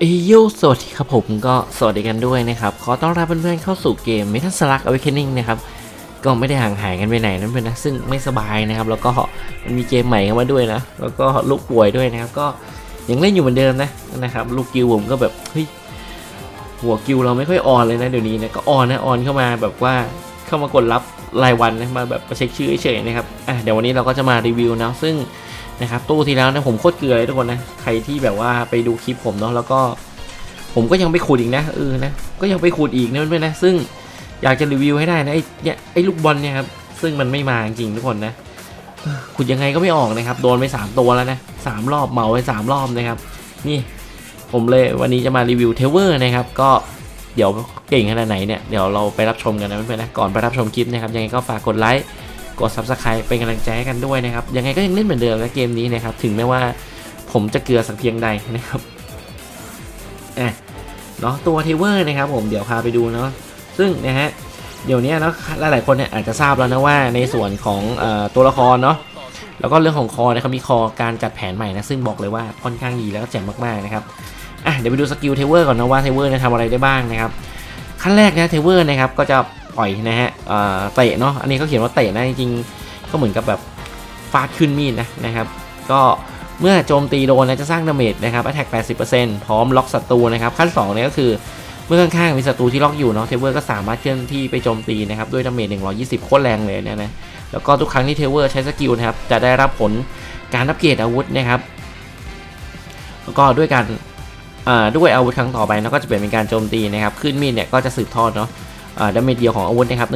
เอโยสวัสดีครับผมก็สวัสดีกันด้วยนะครับ ขอต้อนรับเพื่อนๆเข้าสู่เกม Metal Slug Awakening นะครับ ก็ไม่ได้ห่างหายกันไปไหนนั่นเป็นนะซึ่งไม่สบายนะครับ แล้วก็มันมีเกมใหม่เข้ามาด้วยนะ แล้วก็ลูกป่วยด้วยนะครับ ก็ยังเล่นอยู่เหมือนเดิมนะนะครับ ลูกกิวผมก็แบบเฮ้ยหัวกิวเราไม่ค่อยออนเลยนะเดี๋ยวนี้นะก็ออนนะออนเข้ามาแบบว่าเข้ามากดรับรายวันนะมาแบบมาเช็คชื่อเฉยๆนะครับอะเดี๋ยววันนี้เราก็จะมารีวิวนะซึ่ง นะครับตู้ที่แล้วนะผมโคตรเกลือเลยทุกคนนะใครที่แบบว่าไปดูคลิปผมเนาะแล้วก็ ผมก็ยังไปขุดอีกนะเออนะก็ยังไปขุดอีกนะเพื่อนๆนะซึ่งอยากจะรีวิวให้ได้นะไอ้เนี่ยไอ้ลูกบอลเนี่ยครับซึ่งมันไม่มาจริงทุกคนนะขุดยังไงก็ไม่ออกนะครับโดนไปสามตัวแล้วนะสามรอบเหมาไปสามรอบนะครับ นี่ผมเลยวันนี้จะมารีวิวเทเวอร์นะครับ ก็เดี๋ยวเก่งขนาดไหนเนี่ยเดี๋ยวเราไปรับชมกันนะเพื่อนๆนะก่อนไปรับชมคลิปนะครับยังไงก็ฝากกดไลค์ กด subscribe เป็นกำลังใจให้กันด้วยนะครับ ยังไงก็ยังเล่นเหมือนเดิมนะเกมนี้นะครับ ถึงแม้ว่าผมจะเกลือสักเพียงใดนะครับอะเนาะตัวเทเวอร์นะครับผมเดี๋ยวพาไปดูเนาะซึ่งนะฮะเดี๋ยวนี้เนาะหลายๆคนเนี่ยอาจจะทราบแล้วนะว่าในส่วนของอตัวละครเนาะแล้วก็เรื่องของคอเนี่ยเขามีคอการจัดแผนใหม่นะซึ่งบอกเลยว่าค่อนข้างดีแล้วก็แจ่มมากๆนะครับอะเดี๋ยวไปดูสกิลเทเวอร์ก่อนนะว่าเทเวอร์เนี่ยทำอะไรได้บ้างนะครับขั้นแรกนะเทเวอร์นะครับก็จะ ปล่อยนะฮะเตะเนาะอันนี้เขาเขียนว่าเตะนะจริงๆก็เหมือนกับแบบฟาดขึ้นมีดนะนะครับ ก็เมื่อโจมตีโดนนะจะสร้างดาเมจนะครับ attack 80%พร้อมล็อกศัตรูนะครับ ขั้น2เนี่ยก็คือเมื่อข้างๆมีศัตรูที่ล็อกอยู่เนาะเทเวอร์ก็สามารถเคลื่อนที่ไปโจมตีนะครับ ด้วยดาเมจ 120 โคตรแรงเลยเนี่ยนะ แล้วก็ทุกครั้งที่เทเวอร์ใช้สกิลนะครับ จะได้รับผลการอัปเกรดอาวุธนะครับ แล้วก็ด้วยการด้วยอาวุธครั้งต่อไปเนาะก็จะเปลี่ยนเป็นการโจมตีนะครับ ขึ้นมีดเนี่ยก็จะสืบทอดเนาะ ดาเมจเดียวของอาวุธนะครับ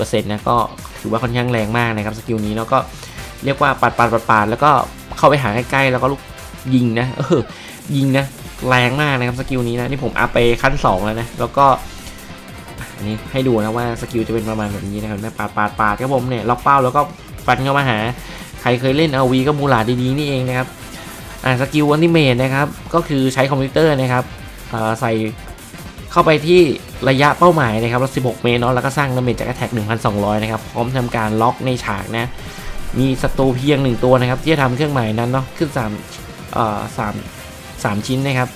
120%นะก็ถือว่าค่อนข้างแรงมากนะครับสกิลนี้แล้วก็เรียกว่าปัดปัดปัดปัดแล้วก็เข้าไปหาใกล้ๆแล้วก็ลูกยิงนะเออยิงนะแรงมากนะครับสกิลนี้นะนี่ผมอัพไปขั้น 2 แล้วนะแล้วก็อันนี้ให้ดูนะว่าสกิลจะเป็นประมาณแบบนี้นะครับนะปาดปาดปาดครับผมเนี่ยล็อกเป้าแล้วก็ฟันเข้ามาหา ใครเคยเล่นอาวีก็มูลาดดีๆนี่เองนะครับอ่าสกิลอันติเมทนะครับก็คือใช้คอมพิวเตอร์นะครับใส่ เข้าไปที่ระยะเป้าหมายนะครับล้ว16 เมตรเนาะแล้วก็สร้างดาเมจจากแท็ก1,200 นะครับ พร้อมทำการล็อกในฉากนะ มีศัตรูเพียง 1 ตัวนะครับ ที่จะทำเครื่องหมายนั้นเนาะขึ้น3เอ่อ3 3 ชิ้นนะครับ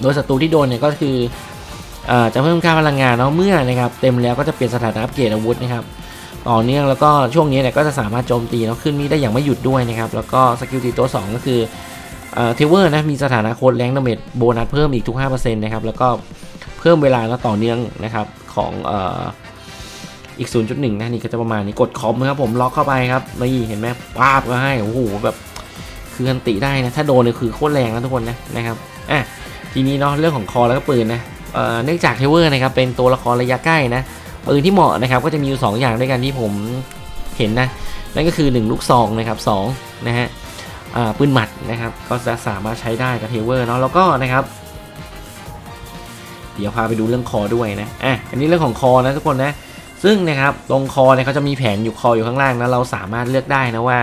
โดยศัตรูที่โดนเนี่ยก็คือเอ่อจะเพิ่มค่าพลังงานเนาะเมื่อนะครับเต็มแล้วก็จะเปลี่ยนสถานะอัปเกรดอาวุธนะครับต่อเนื่องแล้วก็ช่วงนี้เนี่ยก็จะสามารถโจมตีเนาะขึ้นมีได้อย่างไม่หยุดด้วยนะครับ แล้วก็สกิลตีตัว 2 ก็คือ เทเวอร์นะมีสถานะโค้ดแรงดาเมจโบนัสเพิ่มอีกทุก 5%นะครับ แล้วก็เพิ่มเวลาแล้วต่อเนื่องนะครับของอ,อีก 0.1 นะนี่ก็จะประมาณนี้กดคอมนะครับผมล็อกเข้าไปครับนี่เห็นไหมปาบก็ให้โอ้โหแบบคืออันติได้นะถ้าโดนเนี่ยคือโคตรแรงนะทุกคนนะนะครับอะทีนี้เนาะเรื่องของคอแล้วก็ปืนนะเอ่อเนื่องจากเทเวอร์นะครับเป็นตัวละครระยะใกล้นะปืนที่เหมาะนะครับก็จะมีอยู่ 2 อย่างด้วยกันที่ผมเห็นนะนั่นก็คือ 1 ลูกซองนะครับ2นะฮะ ปืนหมัดนะครับ ก็จะสามารถใช้ได้กับเทเวอร์เนาะแล้วก็นะครับ เดี๋ยวพาไปดูเรื่องคอด้วยนะอะอันนี้เรื่องของคอนะทุกคนนะซึ่งนะครับตรงคอเนี่ยเขาจะมีแผนอยู่คออยู่ข้างล่างนะเราสามารถเลือกได้นะว่า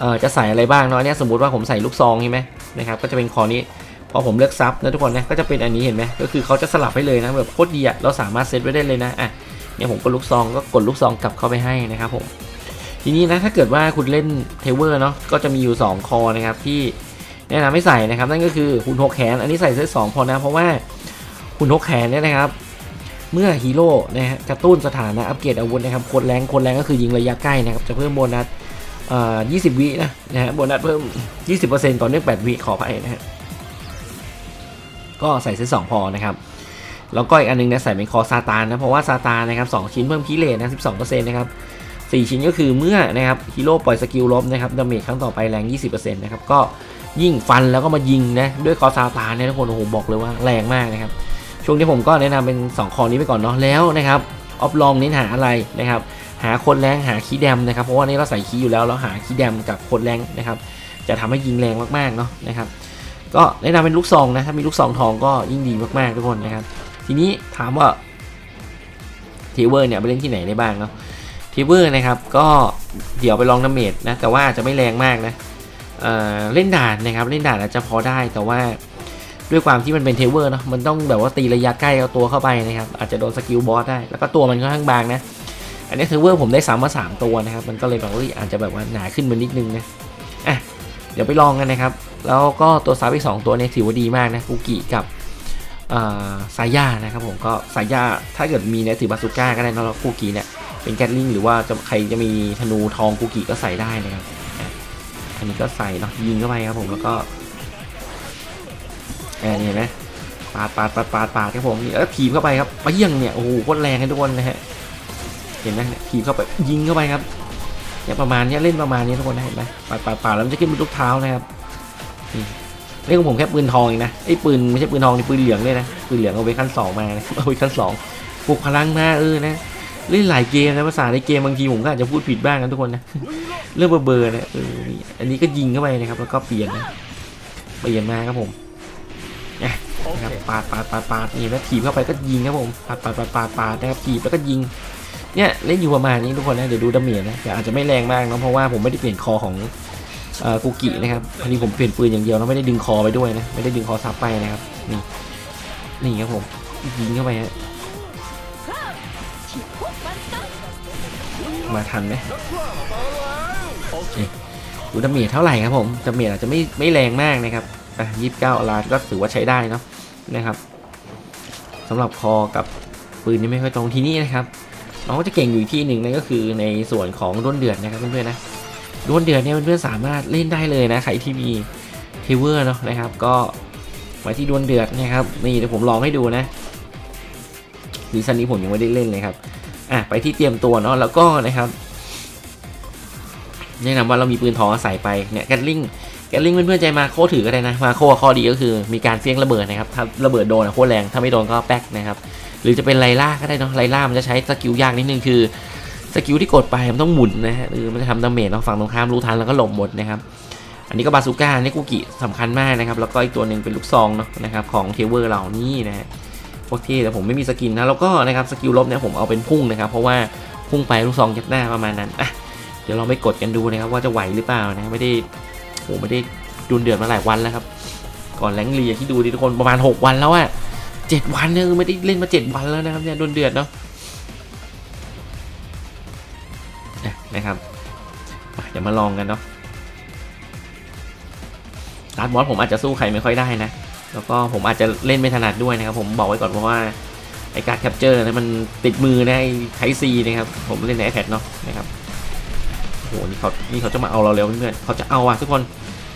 เออจะใส่อะไรบ้างเนาะเนี่ยสมมติว่าผมใส่ลูกซองใช่ไหมนะครับก็จะเป็นคอนี้พอผมเลือกซับนะทุกคนนะก็จะเป็นอันนี้เห็นไหมก็คือเขาจะสลับให้เลยนะแบบโคตรดีอะเราสามารถเซตไว้ได้เลยนะอะเนี่ยผมกดลูกซองก็กดลูกซองกลับเข้าไปให้นะครับผม ทีนี้นะถ้าเกิดว่าคุณเล่นเทเวอร์เนาะก็จะมีอยู่ 2 คอนะครับที่แนะนำให้ใส่นะครับ นั่นก็คือหุ่นหกแขน อันนี้ใส่เซตสองพอนะ เพราะว่าหุ่นหกแขนเนี่ยนะครับ เมื่อฮีโร่นะฮะกระตุ้นสถานะอัปเกรดอาวุธนะครับคนแรงคนแรงก็คือยิงระยะใกล้นะครับ จะเพิ่มโบนัสเอ่อ20 วินะนะฮะโบนัสเพิ่ม 20%ต่อเนื่อง8วิขอไปนะฮะก็ใส่เซตสองพอนะครับแล้วก็อีกอันนึงนะใส่เป็นคอซาตานนะเพราะว่าซาตานนะครับสองชิ้นเพิ่มคีเลทนะ12%นะครับ 4 ชิ้นก็คือเมื่อนะครับฮีโร่ปล่อยสกิลลบนะครับดาเมจครั้งต่อไปแรง 20%นะครับก็ยิ่งฟันแล้วก็มายิงนะด้วยคอซาตานเนี่ยทุกคนโอ้โหบอกเลยว่าแรงมากนะครับช่วงนี้ผมก็แนะนำเป็น 2 คอนี้ไปก่อนเนาะแล้วนะครับออฟลองเน้นหาอะไรนะครับหาคนแรงหาคีแดมนะครับเพราะว่านี่เราใส่คีอยู่แล้วเราหาคีแดมกับคนแรงนะครับจะทำให้ยิงแรงมากๆเนาะนะครับก็แนะนำเป็นลูกซองนะถ้ามีลูกซองทองก็ยิ่งดีมากๆทุกคนนะครับทีนี้ถามว่าเทเวอร์เนี่ยไปเล่นที่ไหนได้บ้างเนาะ ทิเวอร์นะครับก็เดี๋ยวไปลองดาเมจนะแต่ว่าจะไม่แรงมากนะเเล่นด่านนะครับเล่นด่านอาจจะพอได้แต่ว่าด้วยความที่มันเป็นเทเวอร์เนาะมันต้องแบบว่าตีระยะใกล้เอาตัวเข้าไปนะครับอาจจะโดนสกิลบอสได้แล้วก็ตัวมันค่อนข้างบางนะอันนี้เทเวอร์ผมได้ซ้ำมาสามตัวนะครับมันก็เลยแบบว่าอาจจะแบบว่าหนาขึ้นมานิดนึงนะอะเดี๋ยวไปลองกันนะครับ แล้วก็ตัวซับอีกสองตัวเนี่ยถือว่าดีมากนะกูกิกับสายานะครับผมก็สายาถ้าเกิดมีเนี่ยถือบาซูก้าก็ได้นะแล้วกูกิเนี่ย เป็นแกตลิงหรือว่าจะใครจะมีธนูทองกูกิก็ใส่ได้นะครับอันนี้ก็ใส่เนาะยิงเข้าไปครับผมแล้วก็เออนี่เห็นไหมปาดปาดปาดปาดปาดครับผมนี่แล้วถีบเข้าไปครับไปยังเนี่ยโอ้โหโคตรแรงให้ทุกคนนะฮะเห็นไหมถีบเข้าไปยิงเข้าไปครับเนี่ยประมาณเนี้ยเล่นประมาณนี้ทุกคนเห็นไหมปาดปาดปาดแล้วมันจะขึ้นเป็นลูกเท้านะครับนี่เล่นของผมแค่ปืนทองเองนะไอ้ปืนไม่ใช่ปืนทองนี่ปืนเหลืองเลยนะปืนเหลืองเอาไว้ขั้นสองมานะเอาไว้ขั้นสองปลุกพลังมาเออนะ เล่นหลายเกมนะภาษาในเกมบางทีผมก็อาจจะพูดผิดบ้างนะทุกคนนะเรื่องเบอร์เบอร์นะเออนี่อันนี้ก็ยิงเข้าไปนะครับ แล้วก็เปลี่ยนนะเปลี่ยนมาครับผมเนี่ยนะครับปาดปาดปาดปาดนี่แล้วถีบเข้าไปก็ยิงครับผมปาดปาดปาดปาดปาดนะครับถีบแล้วก็ยิงเนี่ยเล่นอยู่ประมาณนี้ทุกคนนะเดี๋ยวดูดาเมจนะแต่อาจจะไม่แรงมากเนอะเพราะว่าผมไม่ได้เปลี่ยนคอของเอ่อกูกินะครับพอดีผมเปลี่ยนปืนอย่างเดียวแล้วไม่ได้ดึงคอไปด้วยนะไม่ได้ดึงคอซับไปนะครับนี่นี่ครับผมยิงเข้าไปฮะ มาทันไหมดูดาเมจเท่าไหร่ครับผมดาเมจอาจจะไม่ไม่แรงมากนะครับอะยี่สิบเก้าลาก็ถือว่าใช้ได้เนาะนะครับสำหรับคอกับปืนนี่ไม่ค่อยตรงที่นี่นะครับน้องก็จะเก่งอยู่ที่หนึ่งนั่นก็คือในส่วนของด้วนเดือดนะครับเพื่อนๆนะด้วนเดือดเนี่ยเพื่อนๆสามารถเล่นได้เลยนะใครที่มีเทเวอร์เนาะนะครับ ก็มาที่ด้วนเดือดนะครับนี่เดี๋ยวผมลองให้ดูนะ ซีซั่นนี้ผมยังไม่ได้เล่นเลยครับอะไปที่เตรียมตัวเนาะแล้วก็นะครับแนะนำว่าเรามีปืนทองอาศัยไปเนี่ยแกลลิงแกลลิงเพื่อนๆใจมาโคถือก็ได้นะมาโคข้อดีก็คือมีการเฟี้ยงระเบิดนะครับถ้าระเบิดโดนอะโคตรแรงถ้าไม่โดนก็แป๊กนะครับหรือจะเป็นไลล่าก็ได้เนาะไลล่ามันจะใช้สกิลยากนิดนึงคือสกิลที่กดไปมันต้องหมุนนะฮะหรือมันจะทำดาเมจเนาะฝั่งตรงข้ามรู้ทันแล้วก็หลบหมดนะครับอันนี้ก็บาซูก้านี่กุกิสำคัญมากนะครับแล้วก็อีกตัวหนึ่งเป็นลูกซองเนาะนะครับของเทเวอร์เรานี่นะฮะ พวกที่แต่ผมไม่มีสกินนะแล้วก็นะครับสกิลลบเนี่ยผมเอาเป็นพุ่งนะครับ เพราะว่าพุ่งไปลูกซองยัดหน้าประมาณนั้นอะเดี๋ยวเราไปกดกันดูนะครับ ว่าจะไหวหรือเปล่านะไม่ได้โหไม่ได้ดุนเดือดมาหลายวันแล้วครับ ก่อนแรงเลียที่ดูดิทุกคนประมาณ 6 วันแล้วอะเจ็ดวันเนี่ยไม่ได้เล่นมาเจ็ดวันแล้วนะครับเนี่ยโดนเดือดเนาะนะครับเดี๋ยวมาลองกันเนาะลาดบอสผมอาจจะสู้ใครไม่ค่อยได้นะ แล้วก็ผมอาจจะเล่นไม่ถนัดด้วยนะครับ ผมบอกไว้ก่อนเพราะว่าไอการแคปเจอร์นะมันติดมือนะไอไทซีนะครับ ผมเล่นใน iPad เนาะนะครับโอ้โหนี่เขานี่เขาจะมาเอาเราเร็วเพื่อนๆเขาจะเอาอะทุกคน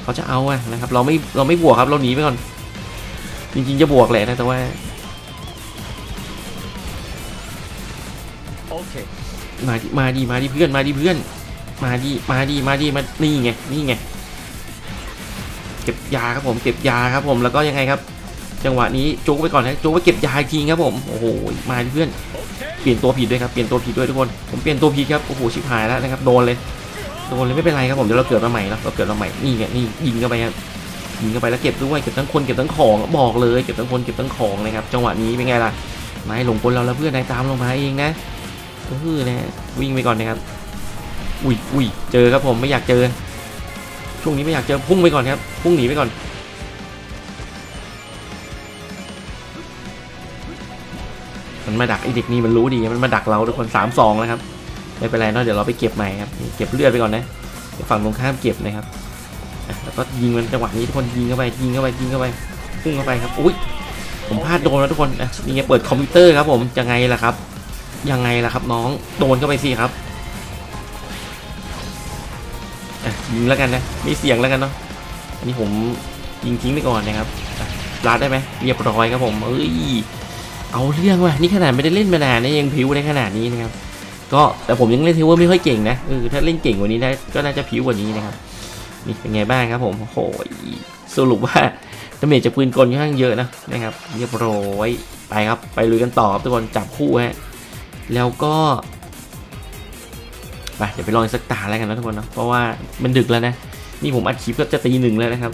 เขาจะเอาอะนะครับ เราไม่เราไม่บวกครับเราหนีไปก่อน จริงๆจะบวกแหละนะแต่ว่าโอเคมาดิมาดีมาดีเพื่อนมาดีเพื่อน มาดีมาดีมาดีมานี่ไงนี่ไง เก็บยาครับผมเก็บยาครับผมแล้วก็ยังไงครับ จังหวะนี้จุกไปก่อนนะจุกไปเก็บยาอีกทีครับผมโอ้โหมาเพื่อนเคเปลี่ยนตัวผิดด้วยครับเปลี่ยนตัวผิดด้วยทุกคนผมเปลี่ยนตัวผิดครับโอ้โหชิบหายแล้วนะครับโดนเลยโดนเลยไม่เป็นไรครับผมเดี๋ยวเราเกิดมาใหม่แล้วเราเกิดมาใหม่นี่ไงนี่ยิงเข้าไปครับยิงเข้าไปแล้วเก็บด้วยเก็บทั้งคนเก็บทั้งของบอกเลยเก็บทั้งคนเก็บทั้งของนะครับจังหวะนี้เป็นไงล่ะนายหลงกลเราแล้วเพื่อนนายตามลงมาเองนะก็คือนะวิ่งไปก่อนนะครับอุ้ยอุ้ยเจอครับผมไม่อยากเจอ ช่วงนี้ไม่อยากเจอพุ่งไปก่อนครับ พุ่งหนีไปก่อน มันมาดักไอเด็กนี่มันรู้ดี มันมาดักเราทุกคนสามสองแล้วครับ ไม่เป็นไรเนาะเดี๋ยวเราไปเก็บใหม่ครับ เก็บเลือดไปก่อนนะเดี๋ยวฝั่งตรงข้ามเก็บนะครับ แล้วก็ยิงมันจังหวะนี้ทุกคนยิงเข้าไป ยิงเข้าไป ยิงเข้าไป พุ่งเข้าไปครับ อุ้ย ผมพลาดโดนแล้วทุกคนอะนี่เปิดคอมพิวเตอร์ครับผม ยังไงล่ะครับ ยังไงล่ะครับ น้อง โดนเข้าไปสิครับ อะยิงแล้วกันนะไม่เสี่ยงแล้วกันเนาะอันนี้ผมยิงทิ้งไปก่อนนะครับอะลาดได้ไหมเรียบร้อยครับผมเอ้ยเอาเรื่องว่ะนี่ขนาดไม่ได้เล่นมานานนะยังผิวได้ขนาดนี้นะครับ ก็แต่ผมยังเล่นเทเวอร์ไม่ค่อยเก่งนะเออถ้าเล่นเก่งกว่านี้ได้ก็น่าจะผิวกว่านี้นะครับนี่เป็นไงบ้างครับผมโอ้โหสรุปว่าดาเมจจากปืนกลค่อนข้างเยอะนะนะครับเรียบร้อยไปครับไปลุยกันต่อครับทุกคนจับคู่ฮะแล้วก็ ไปเดี๋ยวไปลองอีกสักตาแล้วกันนะทุกคนเนะเพราะว่ามันดึกแล้วนะนี่ผมอัดคลิปก็จะตีหนึ่งแล้วนะครับ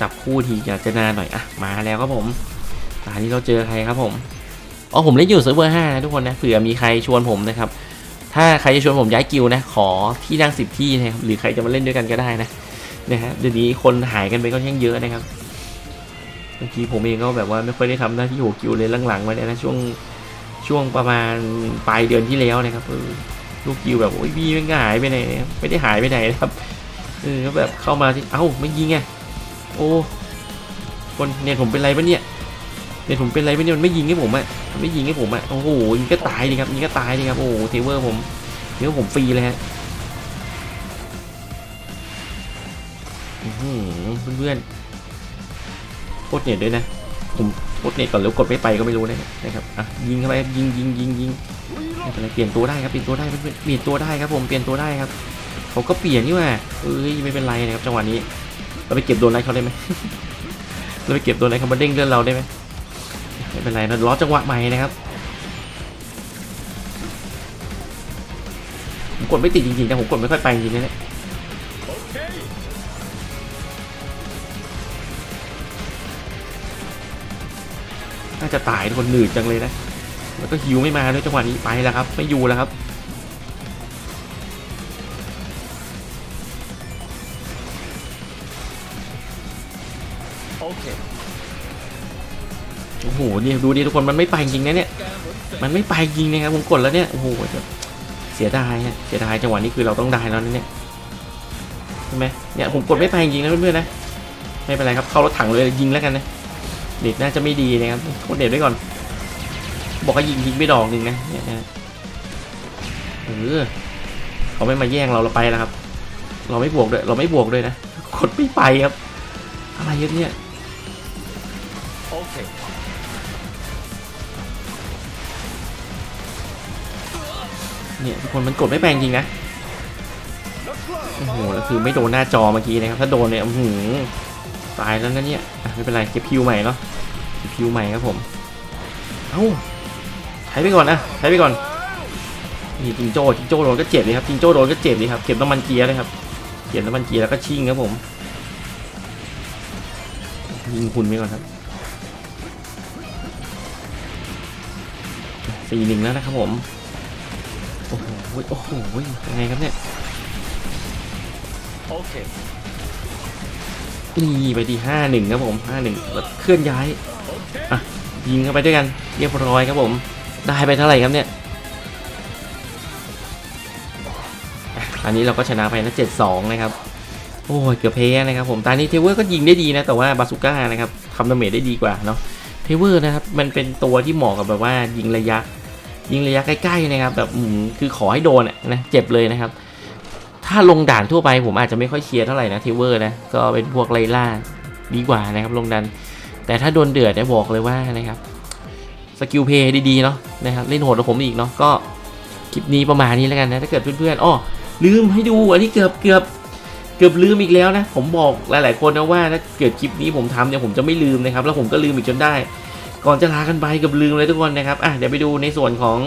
จับคู่ทีอยากจะนานหน่อยอะมาแล้วครับผมตานี้เราเจอใครครับผมอ๋อผมเล่นอยู่เซิร์ฟเวอร์ห้านะทุกคนนะเผื่อมีใครชวนผมนะครับ ถ้าใครจะชวนผมย้ายกิลด์นะ ขอที่นั่งสิบที่นะครับหรือใครจะมาเล่นด้วยกันก็ได้นะนะฮะเดี๋ยวนี้คนหายกันไปก็ยังเยอะนะครับบางทีผมเองก็แบบว่าไม่ค่อยได้ทำหน้าที่โหกิลด์เลยหลังๆมาเนี่ยนะช่วงช่วงประมาณปลายเดือนที่แล้วนะครับ ลูกยิวแบบโอ้ยพี่ไม่หายไปไหนไม่ได้หายไปไหนนะครับเออแบบเข้ามาที่เอ้าไม่ยิงไงโอ้คนเนี่ยผมเป็นไรปะเนี่ยเนี่ยผมเป็นไรปะเนี่ยมันไม่ยิงให้ผมอะมันไม่ยิงให้ผมอะโอ้โหยิงก็ตายดิครับยิงก็ตายดิครับโอ้โหเทเวอร์ผมเทเวอร์ผมฟรีเลยฮะอื้อหือเพื่อนๆโคตรเน็ตด้วยนะผมโคตรเน็ตก่อนแล้วกดไม่ไปก็ไม่รู้นะนะครับอะยิงเข้าไปยิงยิงยิงยิง ไม่เป็นไรเปลี่ยนตัวได้ครับเปลี่ยนตัวได้เปลี่ยนตัวได้ครับผมเปลี่ยนตัวได้ครับเขาก็เปลี่ยนนี่หว่าเอ้ยไม่เป็นไรนะครับจังหวะนี้เราไปเก็บโดนไลท์เขาได้ไหมเราไปเก็บโดนไลท์เขามาเด้งเลื่อนเราได้ไหมไม่เป็นไรนะล้อจังหวะใหม่นะครับผมกดไม่ติดจริงๆแต่ผมกดไม่ค่อยไปจริงๆเนี่ยน่าจะตายทุกคนหนืดจังเลยนะ แล้วก็ฮิวไม่มาด้วยจังหวะนี้ไปแล้วครับ ไม่อยู่แล้วครับ โอเคโอ้โหเนี่ยดูดิทุกคนมันไม่ไปจริงนะเนี่ยมันไม่ไปจริงนะครับผมกดแล้วเนี่ยโอ้โหแบบเสียดายฮะเสียดายจังหวะนี้คือเราต้องได้แล้วนะเนี่ยใช่ไหมเนี่ยผมกดไม่ไปจริงนะเพื่อนๆนะไม่เป็นไรครับเข้ารถถังเลยยิงแล้วกันนะเด็กน่าจะไม่ดีนะครับกดเด็ดไว้ก่อน บอกให้ยิงยิงไม่ดอกหนึ่งนะเนี่ยนะเออเขาไม่มาแย่งเราเราไปแล้วครับ เราไม่บวกด้วย เราไม่บวกด้วยนะกดไม่ไปครับ อะไรเยอะเนี่ยโอเคเนี่ยทุกคนมันกดไม่แปลงจริงนะโอ้โหแล้วคือไม่โดนหน้าจอเมื่อกี้นะครับ ถ้าโดนเนี่ยอื้อหือตายแล้วนะเนี่ยอะไม่เป็นไรเก็บพิวใหม่เนาะเก็บพิวใหม่ครับผม เอ้าใช้ไปก่อนนะใช้ไปก่อนนี่จิงโจ้จิงโจ้โดนก็เจ็บเลยครับจิงโจ้โดนก็เจ็บเลยครับเก็บน้ำมันเกียร์เลยครับเก็บน้ำมันเกียร์แล้วก็ชิ่งครับผมยิงคุณไปก่อนครับสี่หนึ่งแล้วนะครับผมโอ้โหโอ้โหยังไงครับเนี่ยโอเคนี่ไปที่ห้าหนึ่งครับผมห้าหนึ่งแล้วเคลื่อนย้ายอะยิงเข้าไปด้วยกันเรียบร้อยครับผม ได้ไปเท่าไหร่ครับเนี่ยอันนี้เราก็ชนะไปนะเจ็ดสองนะครับ โอ้ยเกือบเพย์นะครับผมตอนนี้เทเวอร์ก็ยิงได้ดีนะ แต่ว่าบาซูก้านะครับทำดาเมจได้ดีกว่าเนาะเทเวอร์นะครับมันเป็นตัวที่เหมาะกับแบบว่ายิงระยะ ยิงระยะใกล้ๆนะครับแบบอืมคือขอให้โดนนะเจ็บเลยนะครับ ถ้าลงด่านทั่วไปผมอาจจะไม่ค่อยเชียร์เท่าไหร่นะเทเวอร์นะก็เป็นพวกไล่ล่าดีกว่านะครับลงดัน แต่ถ้าโดนเดือดเนี่ยบอกเลยว่านะครับ สกิลเพย์ดีๆเนาะนะครับเล่นโหดกว่าผมอีกเนาะก็คลิปนี้ประมาณนี้แล้วกันนะถ้าเกิดเพื่อนๆอ้อลืมให้ดูอันนี้เกือบเกือบเกือบลืมอีกแล้วนะผมบอกหลายๆคนนะว่าถ้าเกิดคลิปนี้ผมทำเนี่ยผมจะไม่ลืมนะครับแล้วผมก็ลืมอีกจนได้ ก่อนจะลากันไปเกือบลืมเลยทุกคนนะครับอะเดี๋ยวไปดูในส่วนของ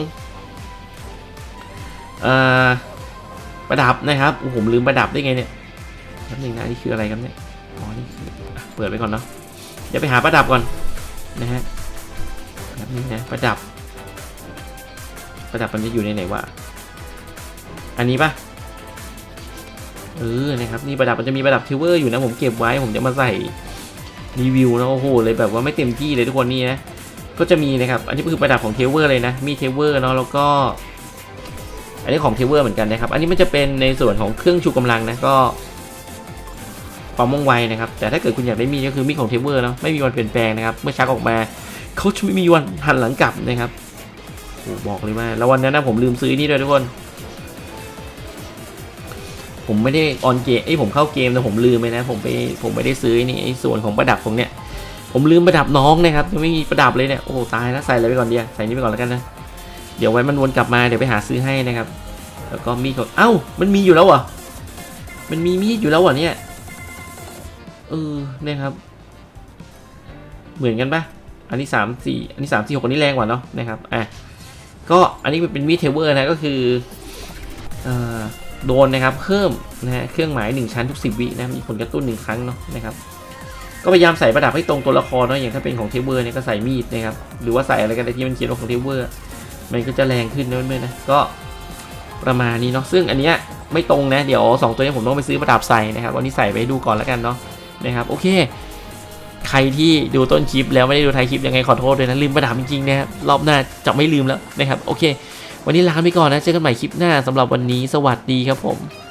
อประดับนะครับโอ้ผมลืมประดับได้ไงเนี่ยแป๊บนึงนะนี่คืออะไรครับเนี่ยอ๋อนี่เปิดไปก่อนเนาะเดี๋ยวไปหาประดับก่อนนะฮะ นี้นะประดับ ประดับมันจะอยู่ในไหนวะอันนี้ปะเออนะครับนี่ประดับมันจะมีประดับทิวเวอร์อยู่นะผมเก็บไว้ผมจะมาใส่รีวิวนะโอ้โหเลยแบบว่าไม่เต็มที่เลยทุกคนนี่นะก็จะมีนะครับ อันนี้ก็คือประดับของเทเวอร์เลยนะ มีเทเวอร์เนาะแล้วก็ อันนี้ของเทเวอร์เหมือนกันนะครับ อันนี้มันจะเป็นในส่วนของเครื่องชูกำลังนะก็ความว่องไวนะครับ แต่ถ้าเกิดคุณอยากได้มีก็คือมีของเทเวอร์เนาะไม่มีวันเปลี่ยนแปลงนะครับ เมื่อชักออกมา เขาจะไม่มีวันหันหลังกลับนะครับโอ้บอกเลยว่าแล้ววันนั้นนะผมลืมซื้อนี่ด้วยทุกคน ผมไม่ได้ออนเกมไอ้ผมเข้าเกมแต่ผมลืมไปนะ ผมไปผมไม่ได้ซื้อนี่ไอ้ส่วนของประดับของเนี่ยผมลืมประดับน้องนะครับยังไม่มีประดับเลยเนี่ยโอ้ตายแล้วใส่อะไรไปก่อนดีใส่นี่ไปก่อนแล้วกันนะเดี๋ยวไว้มันวนกลับมาเดี๋ยวไปหาซื้อให้นะครับ แล้วก็มีดของเอ้า มันมีอยู่แล้วเหรอมันมีมีดอยู่แล้วเหรอเนี่ยเออเนี่ยครับ เหมือนกันปะ อันนี้สามสี่อันนี้สามสี่หกอันนี้แรงกว่าเนาะนะครับอะก็อันนี้เป็นมีดเทเวอร์นะก็คือเอ่อโดนนะครับเพิ่มนะฮะเครื่องหมาย 1 ชั้นทุก 10 วินะมีผลกระตุ้น 1 ครั้งเนาะนะครับก็พยายามใส่ประดับให้ตรงตัวละครเนาะอย่างถ้าเป็นของเทเวอร์เนี่ยก็ใส่มีดนะครับหรือว่าใส่อะไรกันที่มันเขียนว่าของเทเวอร์มันก็จะแรงขึ้นนะเพื่อนๆนะก็ประมาณนี้เนาะซึ่งอันเนี้ยไม่ตรงนะเดี๋ยว 2 ตัวนี้ผมต้องไปซื้อประดับใส่นะครับวันนี้ใส่ไปดูก่อนแล้วกันเนาะนะครับโอเค ใครที่ดูต้นคลิปแล้วไม่ได้ดูท้ายคลิปยังไงขอโทษด้วยนะลืมประดับจริงๆนะครับรอบหน้าจะไม่ลืมแล้วนะครับโอเค วันนี้ลาไปก่อนนะเจอกันใหม่คลิปหน้าสำหรับวันนี้สวัสดีครับผม